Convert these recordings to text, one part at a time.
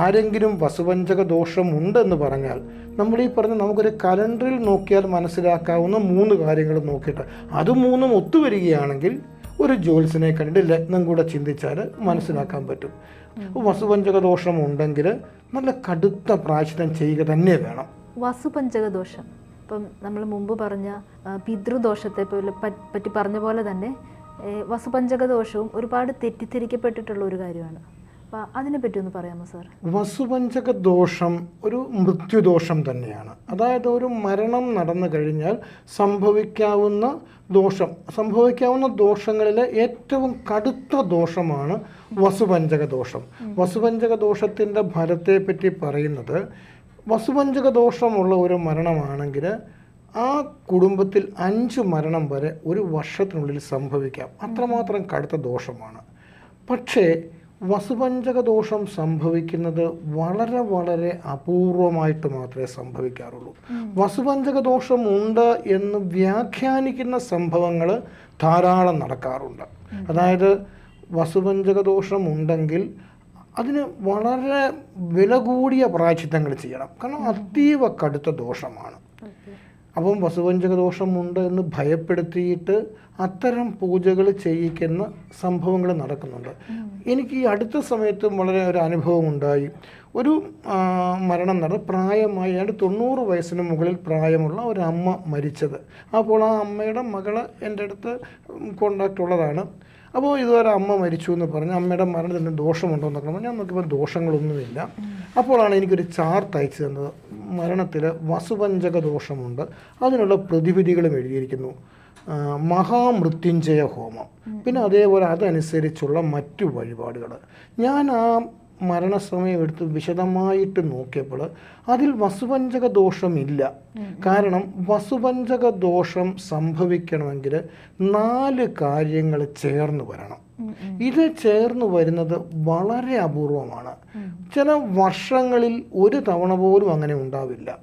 ആരെങ്കിലും വസുവഞ്ചക ദോഷം ഉണ്ടെന്ന് പറഞ്ഞാൽ നമ്മൾ ഈ പറഞ്ഞ നമുക്കൊരു കലണ്ടറിൽ നോക്കിയാൽ മനസ്സിലാക്കാവുന്ന മൂന്ന് കാര്യങ്ങൾ നോക്കിയിട്ട് അത് മൂന്നും ഒത്തുവരികയാണെങ്കിൽ ഒരു ജോത്സ്യനെ കണ്ടിട്ട് ലഗ്നം കൂടെ ചിന്തിച്ചാൽ മനസ്സിലാക്കാൻ പറ്റും. അപ്പോൾ വസുവഞ്ചക ദോഷം ഉണ്ടെങ്കിൽ നല്ല കടുത്ത പ്രായശ്ചിത്തം ചെയ്യുക തന്നെ വേണം. വസുപഞ്ചക ദോഷം ഇപ്പം നമ്മൾ മുമ്പ് പറഞ്ഞ പിതൃദോഷത്തെ പോലെ പറ്റി പറഞ്ഞ പോലെ തന്നെ വസുപഞ്ചക ദോഷവും ഒരുപാട് തെറ്റിദ്ധരിക്കപ്പെട്ടിട്ടുള്ള ഒരു കാര്യമാണ്. അതിനെപ്പറ്റി ഒന്ന് പറയാമോ സാർ? വസുപഞ്ചക ദോഷം ഒരു മൃത്യുദോഷം തന്നെയാണ്. അതായത് ഒരു മരണം നടന്നു കഴിഞ്ഞാൽ സംഭവിക്കാവുന്ന ദോഷം സംഭവിക്കാവുന്ന ദോഷങ്ങളിലെ ഏറ്റവും കടുത്ത ദോഷമാണ് വസുപഞ്ചക ദോഷം വസുപഞ്ചക ദോഷത്തിന്റെ ഫലത്തെ പറ്റി പറയുന്നത് വസുപഞ്ചക ദോഷമുള്ള ഒരു മരണമാണെങ്കിൽ ആ കുടുംബത്തിൽ അഞ്ച് മരണം വരെ ഒരു വർഷത്തിനുള്ളിൽ സംഭവിക്കാം. അത്രമാത്രം കടുത്ത ദോഷമാണ്. പക്ഷേ വസുപഞ്ചക ദോഷം സംഭവിക്കുന്നത് വളരെ വളരെ അപൂർവമായിട്ട് മാത്രമേ സംഭവിക്കാറുള്ളൂ. വസുപഞ്ചക ദോഷം ഉണ്ട് എന്ന് വ്യാഖ്യാനിക്കുന്ന സംഭവങ്ങൾ ധാരാളം നടക്കാറുണ്ട്. അതായത് വസുപഞ്ചക ദോഷം ഉണ്ടെങ്കിൽ അതിന് വളരെ വില കൂടിയ പ്രായച്ചിത്തങ്ങൾ ചെയ്യണം. കാരണം അതീവ കടുത്ത ദോഷമാണ്. അപ്പം വസുവഞ്ചക ദോഷമുണ്ട് എന്ന് ഭയപ്പെടുത്തിയിട്ട് അത്തരം പൂജകൾ ചെയ്യിക്കുന്ന സംഭവങ്ങൾ നടക്കുന്നുണ്ട്. എനിക്ക് ഈ അടുത്ത സമയത്തും വളരെ ഒരു അനുഭവം ഉണ്ടായി ഒരു മരണം നട പ്രായമായി ഏതാണ്ട് തൊണ്ണൂറ് വയസ്സിന് മുകളിൽ പ്രായമുള്ള ഒരു അമ്മ മരിച്ചത്. അപ്പോൾ ആ അമ്മയുടെ മകൾ എന്റെ അടുത്ത് കോണ്ടാക്റ്റ് ഉള്ളതാണ്. അപ്പോൾ ഇതുവരെ അമ്മ മരിച്ചു എന്ന് പറഞ്ഞ് അമ്മയുടെ മരണത്തിന് ദോഷമുണ്ടോ എന്നൊക്കെ പറഞ്ഞാൽ ഞാൻ നോക്കിയപ്പോൾ ദോഷങ്ങളൊന്നുമില്ല. അപ്പോഴാണ് എനിക്കൊരു ചാർട്ട് അയച്ചു തന്നത്. മരണത്തിൽ വസുപഞ്ചക ദോഷമുണ്ട് അതിനുള്ള പ്രതിവിധികളും എഴുതിയിരിക്കുന്നു. മഹാമൃത്യുഞ്ജയ ഹോമം. പിന്നെ അതേപോലെ അതനുസരിച്ചുള്ള മറ്റു വഴിപാടുകൾ ഞാൻ ആ മരണസമയം എടുത്ത് വിശദമായിട്ട് നോക്കിയപ്പോൾ അതിൽ വസുപഞ്ചക ദോഷമില്ല കാരണം വസുപഞ്ചക ദോഷം സംഭവിക്കണമെങ്കിൽ നാല് കാര്യങ്ങൾ ചേർന്ന് വരണം. ഇത് ചേർന്ന് വരുന്നത് വളരെ അപൂർവമാണ്. ചില വർഷങ്ങളിൽ ഒരു തവണ പോലും അങ്ങനെ ഉണ്ടാവില്ല.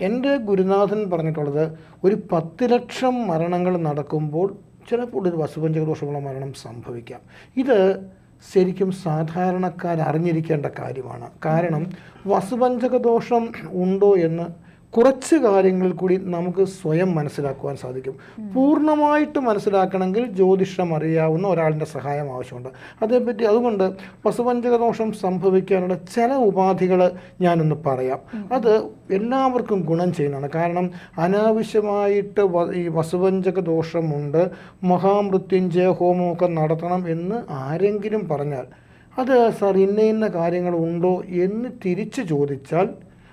എന്റെ ഗുരുനാഥൻ പറഞ്ഞിട്ടുള്ളത് ഒരു പത്ത് ലക്ഷം മരണങ്ങൾ നടക്കുമ്പോൾ ചിലപ്പോൾ ഒരു വസുപഞ്ചക ദോഷമുള്ള മരണം സംഭവിക്കാം. ഇത് ശരിക്കും സാധാരണക്കാർ അറിഞ്ഞിരിക്കേണ്ട കാര്യമാണ്. കാരണം വസുപഞ്ചക ദോഷം ഉണ്ടോ എന്ന് കുറച്ച് കാര്യങ്ങൾ കൂടി നമുക്ക് സ്വയം മനസ്സിലാക്കുവാൻ സാധിക്കും. പൂർണമായിട്ട് മനസ്സിലാക്കണമെങ്കിൽ ജ്യോതിഷം അറിയാവുന്ന ഒരാളിന്റെ സഹായം ആവശ്യമുണ്ട്. അതേപ്പറ്റി അതുകൊണ്ട് പശുപഞ്ചകദോഷം സംഭവിക്കാനുള്ള ചില ഉപാധികൾ ഞാനൊന്ന് പറയാം. അത് എല്ലാവർക്കും ഗുണം ചെയ്യുന്നതാണ്. കാരണം അനാവശ്യമായിട്ട് ഈ വസുപഞ്ചക ദോഷമുണ്ട് മഹാമൃത്യുഞ്ജയ ഹോമമൊക്കെ നടത്തണം എന്ന് ആരെങ്കിലും പറഞ്ഞാൽ അത് സാർ ഇന്ന ഇന്ന കാര്യങ്ങളുണ്ടോ എന്ന് തിരിച്ചു ചോദിച്ചാൽ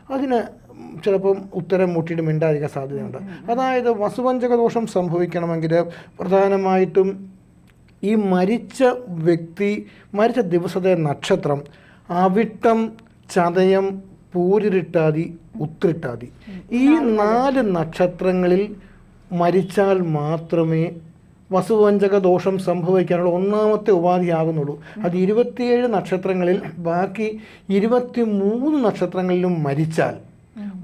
അതിന് ചിലപ്പം ഉത്തരം മുട്ടിയിട്ട് മിണ്ടായിരിക്കാൻ സാധ്യതയുണ്ട്. അതായത് വസുവഞ്ചക ദോഷം സംഭവിക്കണമെങ്കിൽ പ്രധാനമായിട്ടും ഈ മരിച്ച വ്യക്തി മരിച്ച ദിവസത്തെ നക്ഷത്രം അവിട്ടം ചതയം പൂരിട്ടാതി ഉത്രിട്ടാതി. ഈ നാല് നക്ഷത്രങ്ങളിൽ മരിച്ചാൽ മാത്രമേ വസുവഞ്ചക ദോഷം സംഭവിക്കാനുള്ള ഒന്നാമത്തെ ഉപാധിയാകുന്നുള്ളൂ. അത് ഇരുപത്തിയേഴ് നക്ഷത്രങ്ങളിൽ ബാക്കി ഇരുപത്തി മൂന്ന് നക്ഷത്രങ്ങളിലും മരിച്ചാൽ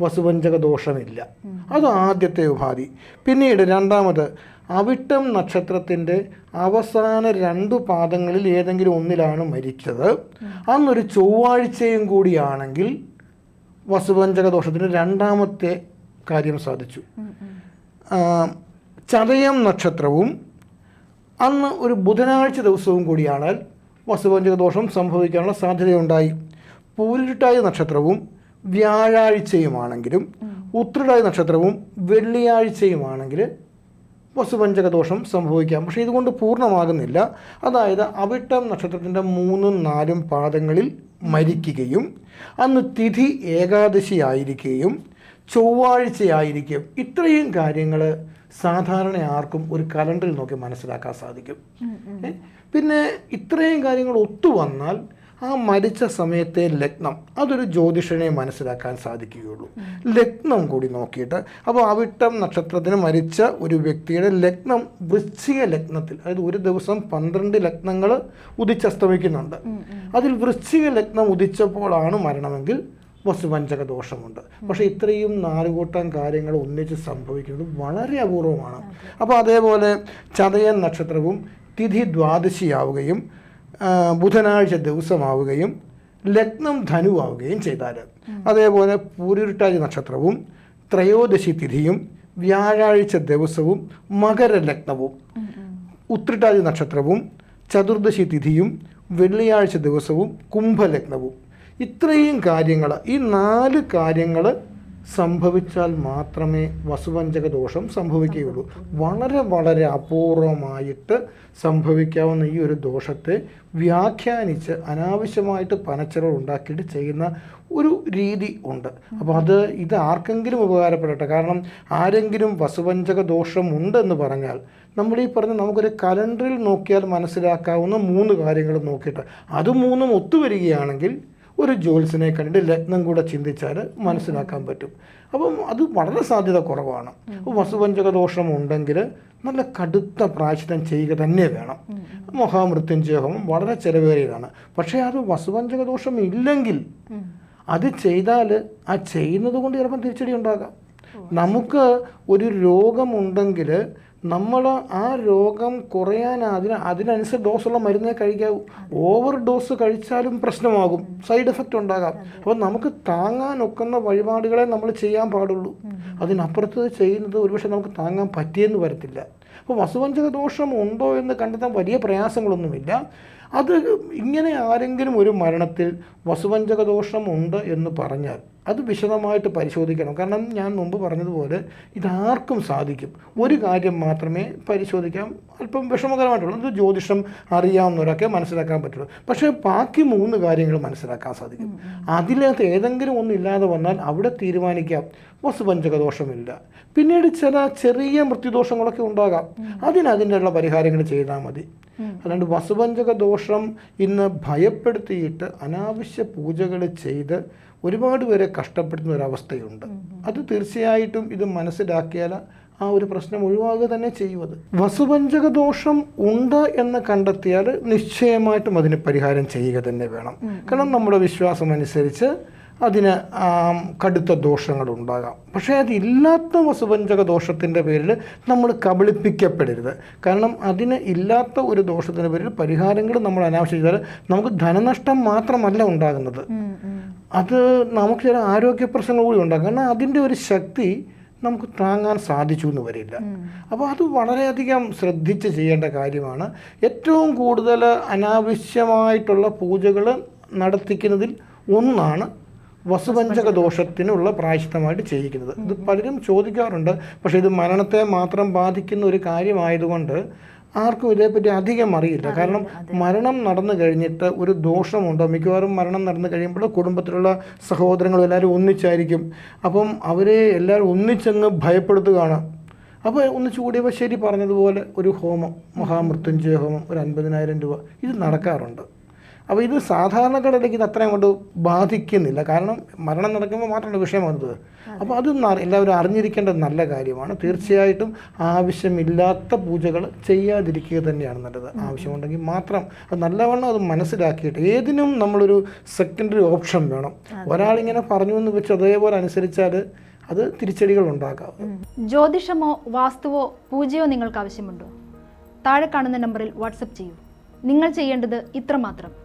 വസുവഞ്ചക ദോഷമില്ല അത് ആദ്യത്തെ ഉപാധി. പിന്നീട് രണ്ടാമത് അവിട്ടം നക്ഷത്രത്തിന്റെ അവസാന രണ്ടു പാദങ്ങളിൽ ഏതെങ്കിലും ഒന്നിലാണ് മരിച്ചത്. അന്നൊരു ചൊവ്വാഴ്ചയും കൂടിയാണെങ്കിൽ വസുവഞ്ചക ദോഷത്തിന് രണ്ടാമത്തെ കാര്യം സാധിച്ചു. ചതയം നക്ഷത്രവും അന്ന് ഒരു ബുധനാഴ്ച ദിവസവും കൂടിയാണാൽ വസുവഞ്ചക ദോഷം സംഭവിക്കാനുള്ള സാധ്യതയുണ്ടായി. പൂരിട്ടായ നക്ഷത്രവും വ്യാഴാഴ്ചയുമാണെങ്കിലും ഉത്രടായ നക്ഷത്രവും വെള്ളിയാഴ്ചയുമാണെങ്കിൽ വസുപഞ്ചക ദോഷം സംഭവിക്കാം. പക്ഷേ ഇതുകൊണ്ട് പൂർണമാകുന്നില്ല. അതായത് അവിട്ടം നക്ഷത്രത്തിന്റെ മൂന്നും നാലും പാദങ്ങളിൽ മരിക്കുകയും അന്ന് തിഥി ഏകാദശി ആയിരിക്കുകയും ചൊവ്വാഴ്ചയായിരിക്കും ഇത്രയും കാര്യങ്ങൾ സാധാരണ ആർക്കും ഒരു കലണ്ടറിൽ നോക്കി മനസ്സിലാക്കാൻ സാധിക്കും. പിന്നെ ഇത്രയും കാര്യങ്ങൾ ഒത്തുവന്നാൽ ആ മരിച്ച സമയത്തെ ലഗ്നം അതൊരു ജ്യോതിഷനെ മനസ്സിലാക്കാൻ സാധിക്കുകയുള്ളൂ. ലഗ്നം കൂടി നോക്കിയിട്ട് അപ്പോൾ അവിട്ടം നക്ഷത്രത്തിന് മരിച്ച ഒരു വ്യക്തിയുടെ ലഗ്നം വൃശ്ചിക ലഗ്നത്തിൽ അതായത് ഒരു ദിവസം പന്ത്രണ്ട് ലഗ്നങ്ങൾ ഉദിച്ചസ്തമിക്കുന്നുണ്ട് അതിൽ വൃശ്ചിക ലഗ്നം ഉദിച്ചപ്പോഴാണ് മരണമെങ്കിൽ വസ്തുവഞ്ചക ദോഷമുണ്ട്. പക്ഷേ ഇത്രയും നാലുകൂട്ടം കാര്യങ്ങൾ ഒന്നിച്ച് സംഭവിക്കുന്നത് വളരെ അപൂർവമാണ്. അപ്പോൾ അതേപോലെ ചതയൻ നക്ഷത്രവും തിഥി ദ്വാദശിയാവുകയും ബുധനാഴ്ച ദിവസമാവുകയും ലഗ്നം ധനുവാവുകയും ചെയ്താൽ അതേപോലെ പൂരുരുട്ടാതി നക്ഷത്രവും ത്രയോദശി തിഥിയും വ്യാഴാഴ്ച ദിവസവും മകരലഗ്നവും ഉത്രട്ടാതി നക്ഷത്രവും ചതുർദശി തിഥിയും വെള്ളിയാഴ്ച ദിവസവും കുംഭലഗ്നവും. ഇത്രയും കാര്യങ്ങൾ ഈ നാല് കാര്യങ്ങൾ സംഭവിച്ചാൽ മാത്രമേ വസുവഞ്ചക ദോഷം സംഭവിക്കുകയുള്ളൂ. വളരെ വളരെ അപൂർവമായിട്ട് സംഭവിക്കാവുന്ന ഈ ഒരു ദോഷത്തെ വ്യാഖ്യാനിച്ച് അനാവശ്യമായിട്ട് പനച്ചിറ ഉണ്ടാക്കിയിട്ട് ചെയ്യുന്ന ഒരു രീതി ഉണ്ട്. അപ്പോൾ അത് ഇത് ആർക്കെങ്കിലും ഉപകാരപ്പെടട്ടെ. കാരണം ആരെങ്കിലും വസുവഞ്ചക ദോഷം ഉണ്ടെന്ന് പറഞ്ഞാൽ നമ്മൾ ഈ പറഞ്ഞ നമുക്കൊരു കലണ്ടറിൽ നോക്കിയാൽ മനസ്സിലാക്കാവുന്ന മൂന്ന് കാര്യങ്ങൾ നോക്കിയിട്ട് അത് മൂന്നും ഒത്തുവരികയാണെങ്കിൽ ഒരു ജോൽസിനെ കണ്ടിട്ട് ലഗ്നം കൂടെ ചിന്തിച്ചാൽ മനസ്സിലാക്കാൻ പറ്റും. അപ്പം അത് വളരെ സാധ്യത കുറവാണ്. അപ്പോൾ വസുവഞ്ചക ദോഷം ഉണ്ടെങ്കിൽ നല്ല കടുത്ത പ്രായശ്ചിത്തം ചെയ്യുക തന്നെ വേണം. മഹാമൃത്യുഞ്ജയ ഹോമം വളരെ ചെലവേറിയതാണ്. പക്ഷേ അത് വസുവഞ്ചക ദോഷം ഇല്ലെങ്കിൽ അത് ചെയ്താൽ ആ ചെയ്യുന്നത് കൊണ്ട് ചിലപ്പം തിരിച്ചടി ഉണ്ടാകാം. നമുക്ക് ഒരു രോഗമുണ്ടെങ്കിൽ നമ്മൾ ആ രോഗം കുറയാൻ അതിന് അതിനനുസരിച്ച് ഡോസുള്ള മരുന്നേ കഴിക്കാവൂ. ഓവർ ഡോസ് കഴിച്ചാലും പ്രശ്നമാകും. സൈഡ് എഫക്റ്റ് ഉണ്ടാകാം. അപ്പോൾ നമുക്ക് താങ്ങാൻ ഒക്കുന്ന വഴിപാടുകളെ നമ്മൾ ചെയ്യാൻ പാടുള്ളൂ. അതിനപ്പുറത്ത് ചെയ്യുന്നത് ഒരുപക്ഷെ നമുക്ക് താങ്ങാൻ പറ്റിയെന്ന് വരത്തില്ല. അപ്പോൾ വസുവഞ്ചക ദോഷം ഉണ്ടോ എന്ന് കണ്ടെത്താൻ വലിയ പ്രയാസങ്ങളൊന്നുമില്ല. അത് ഇങ്ങനെ ആരെങ്കിലും ഒരു മരണത്തിൽ വസുവഞ്ചക ദോഷം ഉണ്ട് എന്ന് പറഞ്ഞാൽ അത് വിശദമായിട്ട് പരിശോധിക്കണം. കാരണം ഞാൻ മുമ്പ് പറഞ്ഞതുപോലെ ഇതാർക്കും സാധിക്കും. ഒരു കാര്യം മാത്രമേ പരിശോധിക്കാം. അല്പം വിഷമകരമായിട്ടുള്ളൂ. അത് ജ്യോതിഷം അറിയാവുന്നവരൊക്കെ മനസ്സിലാക്കാൻ പറ്റുള്ളൂ. പക്ഷേ ബാക്കി മൂന്ന് കാര്യങ്ങൾ മനസ്സിലാക്കാൻ സാധിക്കും. അതിനകത്ത് ഏതെങ്കിലും ഒന്നും ഇല്ലാതെ വന്നാൽ അവിടെ തീരുമാനിക്കാം. വസുപഞ്ചക ദോഷമില്ല പിന്നീട് ചില ചെറിയ മൃത്യുദോഷങ്ങളൊക്കെ ഉണ്ടാകാം. അതിനതിന്റെയുള്ള പരിഹാരങ്ങൾ ചെയ്താൽ മതി. അല്ലാണ്ട് വസുപഞ്ചക ദോഷം ഇന്ന് ഭയപ്പെടുത്തിയിട്ട് അനാവശ്യ പൂജകൾ ചെയ്ത് ഒരുപാട് പേരെ കഷ്ടപ്പെടുന്ന ഒരവസ്ഥയുണ്ട് അത് തീർച്ചയായിട്ടും ഇത് മനസ്സിലാക്കിയാൽ ആ ഒരു പ്രശ്നം ഒഴിവാകുക തന്നെ ചെയ്യുന്നത് വസുപഞ്ചക ദോഷം ഉണ്ട് എന്ന് കണ്ടെത്തിയാൽ നിശ്ചയമായിട്ടും അതിന് പരിഹാരം ചെയ്യുക തന്നെ വേണം. കാരണം നമ്മുടെ വിശ്വാസം അനുസരിച്ച് അതിന് കടുത്ത ദോഷങ്ങൾ ഉണ്ടാകാം. പക്ഷേ അതില്ലാത്ത വസുപഞ്ചക ദോഷത്തിന്റെ പേരിൽ നമ്മൾ കബളിപ്പിക്കപ്പെടരുത്. കാരണം അതിന് ഇല്ലാത്ത ഒരു ദോഷത്തിന്റെ പേരിൽ പരിഹാരങ്ങൾ നമ്മൾ അനാവശ്യം ചെയ്താൽ നമുക്ക് ധനനഷ്ടം മാത്രമല്ല ഉണ്ടാകുന്നത്. അത് നമുക്ക് ചില ആരോഗ്യ പ്രശ്നങ്ങൾ കൂടി ഉണ്ടാകും. കാരണം അതിന്റെ ഒരു ശക്തി നമുക്ക് താങ്ങാൻ സാധിച്ചു എന്ന് വരില്ല. അപ്പോൾ അത് വളരെയധികം ശ്രദ്ധിച്ച് ചെയ്യേണ്ട കാര്യമാണ്. ഏറ്റവും കൂടുതൽ അനാവശ്യമായിട്ടുള്ള പൂജകൾ നടത്തിക്കുന്നതിൽ ഒന്നാണ് വസുപഞ്ചക ദോഷത്തിനുള്ള പ്രായശ്ചിത്തമായിട്ട് ചെയ്യിക്കുന്നത്. ഇത് പലരും ചോദിക്കാറുണ്ട്. പക്ഷേ ഇത് മരണത്തെ മാത്രം ബാധിക്കുന്ന ഒരു കാര്യമായതുകൊണ്ട് ആർക്കും ഇതേപ്പറ്റി അധികം അറിയില്ല. കാരണം മരണം നടന്നു കഴിഞ്ഞിട്ട് ഒരു ദോഷമുണ്ടോ? മിക്കവാറും മരണം നടന്നു കഴിയുമ്പോൾ കുടുംബത്തിലുള്ള സഹോദരങ്ങളും എല്ലാവരും ഒന്നിച്ചായിരിക്കും. അപ്പം അവരെ എല്ലാവരും ഒന്നിച്ചങ്ങ് ഭയപ്പെടുത്തുകയാണ്. അപ്പോൾ ഒന്ന് കൂടിയപ്പോൾ ശരി പറഞ്ഞതുപോലെ ഒരു ഹോമം മഹാമൃത്യുഞ്ജയ ഹോമം ഒരു അൻപതിനായിരം രൂപ ഇത് നടക്കാറുണ്ട്. അപ്പോൾ ഇത് സാധാരണക്കാരിലേക്ക് ഇത് അത്രയും കൊണ്ട് ബാധിക്കുന്നില്ല. കാരണം മരണം നടക്കുമ്പോൾ മാത്രമല്ല വിഷയം വന്നത്. അപ്പോൾ അത് എല്ലാവരും അറിഞ്ഞിരിക്കേണ്ടത് നല്ല കാര്യമാണ്. തീർച്ചയായിട്ടും ആവശ്യമില്ലാത്ത പൂജകൾ ചെയ്യാതിരിക്കുക തന്നെയാണ് നല്ലത്. ആവശ്യമുണ്ടെങ്കിൽ മാത്രം അത് നല്ലവണ്ണം അത് മനസ്സിലാക്കിയിട്ട് ഏതിനും നമ്മളൊരു സെക്കൻഡറി ഓപ്ഷൻ വേണം. ഒരാളിങ്ങനെ പറഞ്ഞു എന്ന് വെച്ച് അതേപോലെ അനുസരിച്ചാൽ അത് തിരിച്ചടികൾ ഉണ്ടാക്കാം. ജ്യോതിഷമോ വാസ്തുവോ പൂജയോ നിങ്ങൾക്ക് ആവശ്യമുണ്ടോ താഴെ കാണുന്ന നമ്പറിൽ വാട്സപ്പ് ചെയ്യൂ. നിങ്ങൾ ചെയ്യേണ്ടത് ഇത്രമാത്രം.